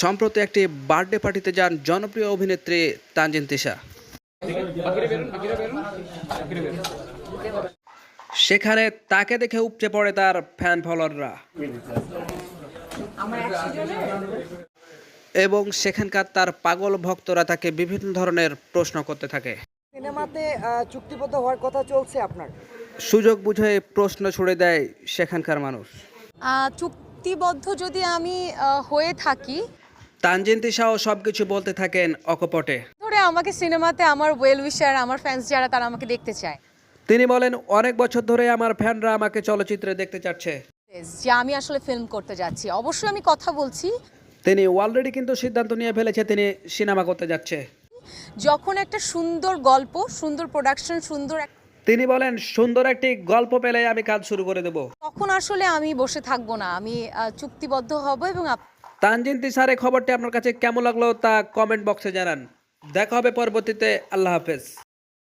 সম্প্রতি একটি বার্থডে পার্টিতে যান জনপ্রিয় অভিনেত্রী তানজিন তিশা। সেখানে তাকে দেখে উপচে পড়ে তার ফ্যান ফলোয়াররা এবং সেখানকার তার পাগল ভক্তরা তাকে বিভিন্ন ধরনের প্রশ্ন করতে থাকে। সিনেমাতে চুক্তিবদ্ধ হওয়ার কথা চলছে আপনার? সুযোগ বুঝে প্রশ্ন ছুড়ে দেয় সেখানকার মানুষ। চুক্তিবদ্ধ যদি আমি হয়ে থাকি। তানজিন তিশাও সবকিছু বলতে থাকেন অকপটে। ধরে আমাকে সিনেমাতে আমার ওয়েল উইশার আমার ফ্যান্স যারা তারা আমাকে দেখতে চায়। তিনি বলেন অনেক বছর ধরে আমার ফ্যানরা আমাকে চলচ্চিত্রে দেখতে চাচ্ছে। যে আমি আসলে ফিল্ম করতে যাচ্ছি। অবশ্যই আমি কথা বলছি। তিনি অলরেডি কিন্তু সিদ্ধান্ত নিয়ে ফেলেছে তিনি সিনেমা করতে যাচ্ছে। যখন একটা সুন্দর গল্প সুন্দর প্রোডাকশন সুন্দর এক- তিনি বলেন সুন্দর একটি গল্প পেলে আমি কাজ শুরু করে দেব। তখন আসলে আমি বসে থাকব না আমি চুক্তিবদ্ধ হব এবং তানজিন তিসার খবরটি আপনার কাছে কেমন লাগল তা কমেন্ট বক্সে জানান। দেখা হবে পরবর্তীতে আল্লাহ হাফেজ।